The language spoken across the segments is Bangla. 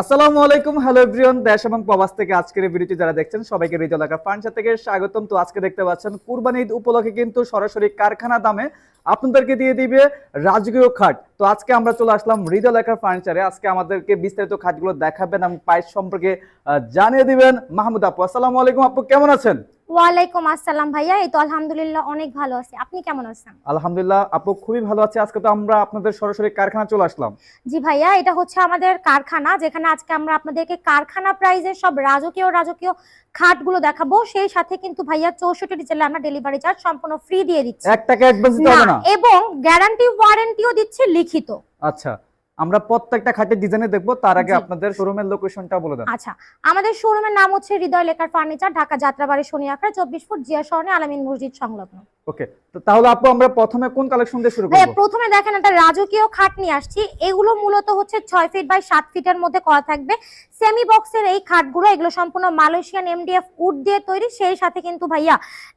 আসসালামু আলাইকুম, হ্যালো এভরিওয়ান, দেশ এবং প্রবাস থেকে আজকের ভিডিওটি যারা দেখছেন, সবাইকে এলাকা ফার্নিচার থেকে স্বাগতম। তো আজকে দেখতে পাচ্ছেন, কুরবানি ঈদ উপলক্ষে কিন্তু সরাসরি কারখানা দামে আপনাদেরকে দিয়ে দিবে রাজকীয় খাট। তো আজকে আমরা চলে আসলাম হৃদয় এলাকার ফার্নিচারে আজকে আমাদেরকে বিস্তারিত খাটগুলো দেখাবেন এবং প্রাইস সম্পর্কে জানিয়ে দিবেন। মাহমুদ আপু আসসালামু আলাইকুম আপু কেমন আছেন? ওয়ালাইকুম আসসালাম ভাইয়া এই তো আলহামদুলিল্লাহ অনেক ভালো আছি। আপনি কেমন আছেন? আলহামদুলিল্লাহ আপু খুবই ভালো আছে। আজকে তো আমরা আপনাদের সরাসরি কারখানা চলে আসলাম। জি ভাইয়া এটা হচ্ছে আমাদের কারখানা যেখানে আজকে আমরা আপনাদেরকে কারখানা প্রাইজের সব রাজকীয় রাজকীয় খাটগুলো দেখাবো। সেই সাথে কিন্তু ভাইয়া চৌষট্টি আমরা ডেলিভারি চার্জ সম্পূর্ণ ফ্রি দিয়ে দিচ্ছি। এক টাকা অ্যাডভান্স দিতে হবে না? এবং গ্যারান্টি ওয়ারেন্টিও দিচ্ছে লিখিত। আচ্ছা আমরা প্রত্যেকটা খাটের ডিজাইনে দেখব তার আগে আপনাদের শোরুমের লোকেশনটা বলে দেন। আচ্ছা আমাদের শোরুমের নাম হচ্ছে হৃদয় লেখার ফার্নিচার ঢাকা যাত্রাবাড়ি শনিয়াখড়া চব্বিশ ফুট জিয়া শহরে আলামিন মসজিদ সংলগ্ন। ওকে তো তাহলে আপু আমরা প্রথমে কোন কালেকশন দিয়ে শুরু করব? প্রথমে দেখেন একটা রাজকীয় খাট নিয়ে আসছি। এগুলো মূলত হচ্ছে ছয় ফিট বাই সাত ফিটের মধ্যে করা থাকবে। সেমি বক্সের এই খাটগুলো এগুলো সম্পূর্ণ মালয়েশিয়ান এমডিএফ উড দিয়ে তৈরি। সেই সাথে কিন্তু ভাইয়া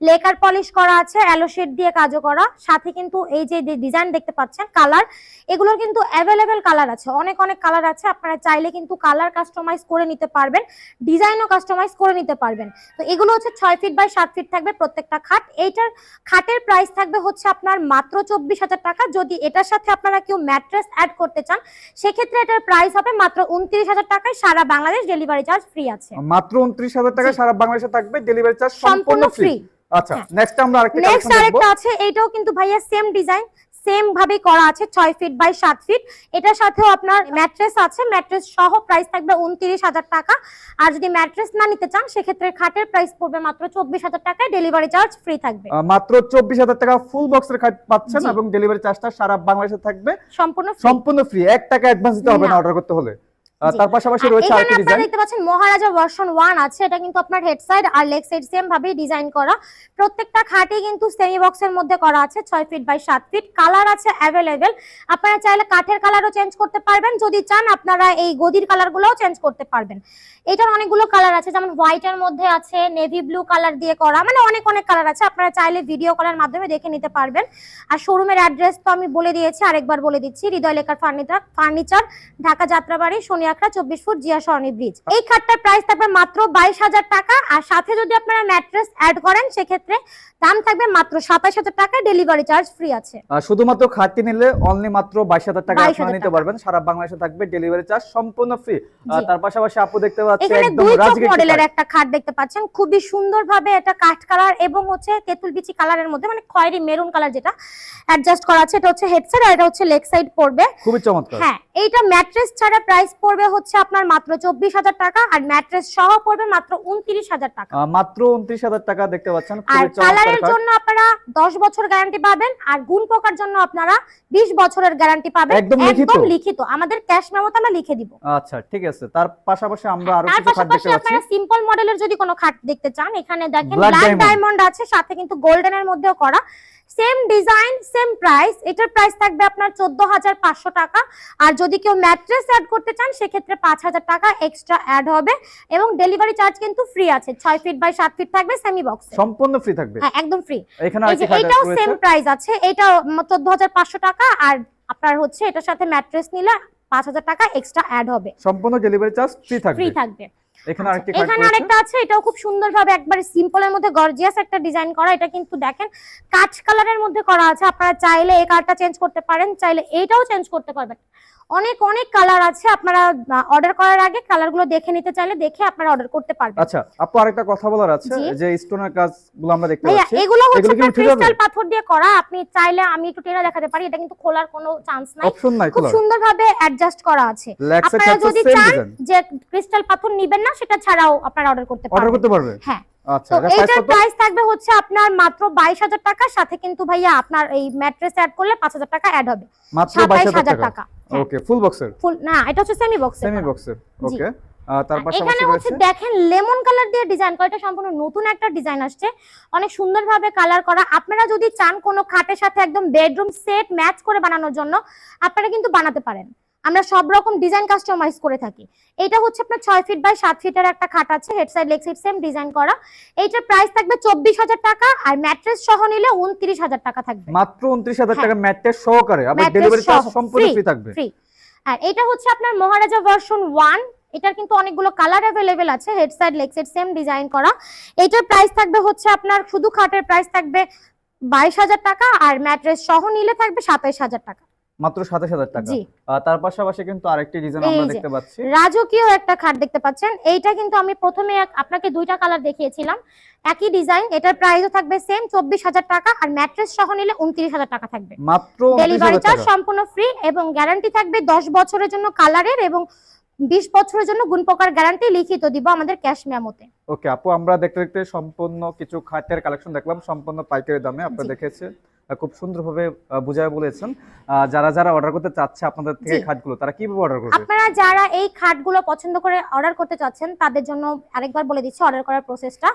লেকার পলিশ করা আছে অ্যালোশেড দিয়ে কাজও করা। সাথে কিন্তু এই যে ডিজাইন দেখতে পাচ্ছেন কালার এগুলোর কিন্তু অ্যাভেলেবেল কালার আছে। অনেক অনেক কালার আছে। আপনারা চাইলে কিন্তু কালার কাস্টমাইজ করে নিতে পারবেন ডিজাইনও কাস্টমাইজ করে নিতে পারবেন। তো এগুলো হচ্ছে ছয় ফিট বাই সাত ফিট থাকবে প্রত্যেকটা খাট। এইটার খাটের প্রাইস থাকবে হচ্ছে আপনার মাত্র চব্বিশ হাজার টাকা। যদি এটার সাথে আপনারা কেউ ম্যাট্রেস অ্যাড করতে চান সেক্ষেত্রে এটার প্রাইস হবে মাত্র উনত্রিশ হাজার টাকায় সারা বাংলাদেশ ডেলিভারি চার্জ ফ্রি আছে। মাত্র 29000 টাকা জি। সারা বাংলাদেশে থাকবে ডেলিভারি চার্জ সম্পূর্ণ ফ্রি আচ্ছা হ্যাঁ। নেক্সট আমরা আরেকটা নেক্সট আরেকটা আছে এইটাও কিন্তু ভাইয়া সেম ডিজাইন সেম ভাবে করা আছে ছয় ফিট বাই সাত ফিট এটার সাথেও আপনার ম্যাট্রেস আছে ম্যাট্রেস সহ প্রাইস থাকবে উনত্রিশ হাজার টাকা আর যদি ম্যাট্রেস না নিতে চান সেক্ষেত্রে খাটের প্রাইস পড়বে মাত্র চব্বিশ হাজার টাকায় ডেলিভারি চার্জ ফ্রি থাকবে মাত্র 24000 টাকা ফুল বক্সের খাট পাচ্ছেন। এবং ডেলিভারি চার্জটা সারা বাংলাদেশে থাকবে সম্পূর্ণ সম্পূর্ণ ফ্রি এক টাকা অ্যাডভান্স দিতে হবে না। অর্ডার করতে হলে। তার পাশাপাশি রয়েছে আরেকটা ডিজাইন দেখতে পাচ্ছেন মহারাজা ভার্সন ওয়ান আছে এটা কিন্তু আপনার হেড সাইড আর লেগ সাইড সেম ভাবে ডিজাইন করা। প্রত্যেকটা খাটে কিন্তু সেমি বক্সের মধ্যে করা আছে ছয় ফিট বাই সাত ফিট কালার আছে অ্যাভেলেবেল আপনারা চাইলে কাঠের কালারও চেঞ্জ করতে পারবেন। যদি চান আপনারা এই গদির কালারগুলোও চেঞ্জ করতে পারবেন। এটার অনেকগুলো কালার আছে যেমন হোয়াইটের মধ্যে আছে নেভি ব্লু কালার দিয়ে করা মানে অনেক অনেক কালার আছে। আপনারা চাইলে ভিডিও কলের মাধ্যমে দেখে নিতে পারবেন। আর শোরুমের অ্যাড্রেস তো আমি বলে দিয়েছি আরেকবার বলে দিচ্ছি। হৃদয় লেখার ফার্নিচার ফার্নিচার ঢাকা যাত্রাবাড়ি শনিয়াখড়া চব্বিশ ফুট জিয়া সরণি ব্রিজ এই খাটটার প্রাইস থাকবে মাত্র বাইশ হাজার টাকা আর সাথে যদি আপনারা ম্যাট্রেস অ্যাড করেন সেক্ষেত্রে দাম থাকবে মাত্র সাতাশ হাজার টাকা ডেলিভারি চার্জ ফ্রি আছে। শুধুমাত্র খাটটি নিলে অনলি মাত্র 22000 টাকা আপনারা নিতে পারবেন। সারা বাংলাদেশে থাকবে ডেলিভারি চার্জ সম্পূর্ণ ফ্রি তার পাশাপাশি আপু দেখতে পাচ্ছি এখানে একদম মডেলের একটা খাট দেখতে পাচ্ছেন। খুবই সুন্দর ভাবে এটা কাঠ কালার এবং হচ্ছে তেঁতুল বিচি কালারের মধ্যে মানে খয়েরি মেরুন কালার যেটা অ্যাডজাস্ট করা আছে। এটা হচ্ছে হেড সাইড আর এটা হচ্ছে লেগ সাইড পড়বে। খুবই চমৎকার। হ্যাঁ এইটা ম্যাট্রেস ছাড়া প্রাইস পড়বে হচ্ছে আপনার মাত্র চব্বিশ হাজার টাকা আর ম্যাট্রেস সহ পড়বে মাত্র উনত্রিশ হাজার টাকা। মাত্র 29000 টাকা দেখতে পাচ্ছেন আর কালারের জন্য আপনারা দশ বছর গ্যারান্টি পাবেন আর গুণ পোকার জন্য আপনারা বিশ বছরের গ্যারান্টি পাবেন। একদম লিখিত? আমাদের ক্যাশ মেমোতে আমরা লিখে দিব। আচ্ছা ঠিক আছে। তার পাশাপাশি আমরা আরও কিছু খাট দেখতে পাচ্ছি। আপনারা সিম্পল মডেলের যদি কোনো খাট দেখতে চান এখানে দেখেন ব্ল্যাক ডায়মন্ড আছে সাথে কিন্তু গোল্ডেনের মধ্যেও করা। সেম ডিজাইন সেম প্রাইস এটার প্রাইস থাকবে আপনার চোদ্দ হাজার পাঁচশো টাকা। আর যদি কেউ ম্যাট্রেস অ্যাড করতে চান সেক্ষেত্রে পাঁচ হাজার টাকা এক্সট্রা অ্যাড হবে এবং ডেলিভারি চার্জ কিন্তু ফ্রি আছে। ছয় ফিট বাই সাত ফিট থাকবে সেমি বক্স সম্পূর্ণ ফ্রি থাকবে? হ্যাঁ একদম ফ্রি এটাও সেম প্রাইস আছে। এটা চোদ্দ হাজার পাঁচশো টাকা। আর আপনার হচ্ছে এটার সাথে ম্যাট্রেস নিলে পাঁচ হাজার টাকা এক্সট্রা অ্যাড হবে। সম্পূর্ণ ডেলিভারি চার্জ ফ্রি থাকবে। ফ্রি থাকবে। এখানে আচ্ছা, আরেকটি এখানে আরেকটা আছে এটাও খুব সুন্দরভাবে একবারে সিম্পলের মধ্যে গর্জিয়াস একটা ডিজাইন করা এটা কিন্তু দেখেন কাঁচ কালারের মধ্যে করা আছে আপনারা চাইলে এই কালারটা চেঞ্জ করতে পারেন চাইলে এইটাও চেঞ্জ করতে পারবেন। অনেক অনেক কালার আছে। আপনারা অর্ডার করার আগে কালারগুলো দেখে নিতে চাইলে দেখে আপনারা অর্ডার করতে পারবেন। আচ্ছা আপু আরেকটা কথা বলার আছে। যে স্টোনের কাজগুলো আমরা দেখতে পাচ্ছি এগুলো হচ্ছে? ক্রিস্টাল পাথর দিয়ে করা। আপনি চাইলে আমি একটু টেনে দেখাতে পারি এটা কিন্তু খোলার কোনো চান্স নাই। অপশন নাই খুব সুন্দরভাবে অ্যাডজাস্ট করা আছে। আপনারা যদি চান যে ক্রিস্টাল পাথর নিবেন না সেটা ছাড়াও আপনারা অর্ডার করতে পারবেন অর্ডার পারবেন। করতে পারবে? হ্যাঁ। আচ্ছা প্রাইস থাকবে হচ্ছে আপনার মাত্র টাকা সাথে কিন্তু ভাইয়া আপনার এই ম্যাট্রেস অ্যাড করলে পাঁচ হাজার টাকা অ্যাড হবে। মাত্র 22000 টাকা? টাকা হ্যাঁ, ওকে ফুল বক্সের ফুল না এটা হচ্ছে সেমি বক্স সেমি বক্সের জি। ওকে এখানে হচ্ছে দেখেন লেমন কালার দিয়ে ডিজাইন করা এটা সম্পূর্ণ নতুন একটা ডিজাইন আসছে। অনেক সুন্দরভাবে কালার করা। আপনারা যদি চান কোনো খাটের সাথে একদম বেডরুম সেট ম্যাচ করে বানানোর জন্য আপনারা কিন্তু বানাতে পারেন। আমরা সব রকম ডিজাইন কাস্টমাইজ করে থাকি। এটা হচ্ছে আপনার ছয় ফিট বাই সাত ফিটের একটা খাট আছে head side leg side same design করা। এইটার প্রাইস থাকবে চব্বিশ হাজার টাকা আর ম্যাট্রেস সহ নিলে উনত্রিশ হাজার টাকা থাকবে। মাত্র 29000 হ্যাঁ। টাকা ম্যাট্রেস সহকারে আপনার ডেলিভারি চার্জ সম্পূর্ণ ফ্রি থাকবে। ফ্রি আর এটা হচ্ছে আপনার মহারাজা ভার্সন ওয়ান এটার কিন্তু অনেকগুলো কালার অ্যাভেলেবেল আছে head side leg side same design করা। এটার প্রাইস থাকবে হচ্ছে আপনার শুধু খাটের প্রাইস থাকবে বাইশ হাজার টাকা আর ম্যাট্রেস সহ নিলে থাকবে সাতাইশ হাজার টাকা। মাত্র সাতাশ হাজার টাকা। তার পাশাপাশি কিন্তু আরেকটি ডিজাইন আমরা দেখতে পাচ্ছি। রাজকীয় একটা খাট দেখতে পাচ্ছেন। এইটা কিন্তু আমি প্রথমে আপনাকে দুইটা কালার দেখিয়েছিলাম। একই ডিজাইন এটার প্রাইসও থাকবে সেম চব্বিশ হাজার টাকা আর ম্যাট্রেস সহ নিলে উনত্রিশ হাজার টাকা থাকবে। মাত্র ডেলিভারি চার্জ সম্পূর্ণ ফ্রি এবং গ্যারান্টি থাকবে দশ বছরের জন্য কালারের এবং বিশ বছরের জন্য গুণ প্রকার গ্যারান্টি লিখিত দিব আমাদের ক্যাশ মেমোতে ওকে আপু আমরা দেখতে দেখতে সম্পূর্ণ কিছু খাটের কালেকশন দেখলাম সম্পূর্ণ পাইকারি দামে আপনারা জি। খুব সুন্দরভাবে বুঝায় বলেছেন। যারা যারা অর্ডার করতে চাচ্ছে আপনাদের থেকে খাটগুলো তারা কীভাবে অর্ডার করবে? আপনারা যারা এই খাটগুলো পছন্দ করে অর্ডার করতে চাচ্ছেন তাদের জন্য আরেকবার বলে দিচ্ছি অর্ডার করার প্রসেসটা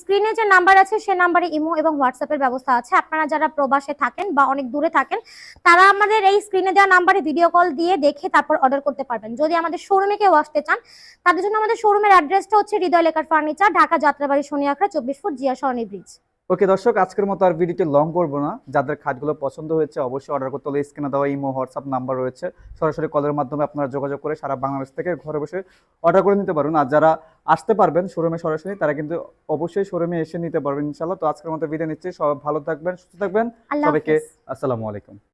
স্ক্রিনে যে নাম্বার আছে সে নাম্বারে ইমো এবং হোয়াটসঅ্যাপের ব্যবস্থা আছে। আপনারা যারা প্রবাসে থাকেন বা অনেক দূরে থাকেন তারা আমাদের এই স্ক্রিনে দেওয়া নাম্বারে ভিডিও কল দিয়ে দেখে তারপর অর্ডার করতে পারবেন। যদি আমাদের শোরুমে কেউ আসতে চান তাদের জন্য আমাদের শোরুমের অ্যাড্রেসটা হচ্ছে হৃদয় লেখার ফার্নিচার ঢাকা যাত্রাবাড়ি শনিয়াখড়া চব্বিশ foot Zia Sarani bridge okay দর্শক আজকের মতো আর ভিডিওটি লং করব না। যাদের খাটগুলো পছন্দ হয়েছে অবশ্যই অর্ডার করতে হলে স্ক্রিনে দেওয়া ইমো হোয়াটসঅ্যাপ নাম্বার রয়েছে। সরাসরি কলের মাধ্যমে আপনারা যোগাযোগ করে সারা বাংলাদেশ থেকে ঘরে বসে অর্ডার করে নিতে পারবেন আর যারা আসতে পারবেন শোরুমে সরাসরি তারা কিন্তু অবশ্যই শোরুমে এসে নিতে পারবেন ইনশাল্লাহ তো আজকের মতো ভিডিও নিচ্ছি। সবাই ভালো থাকবেন সুস্থ থাকবেন। সবাইকে আসসালামু আলাইকুম।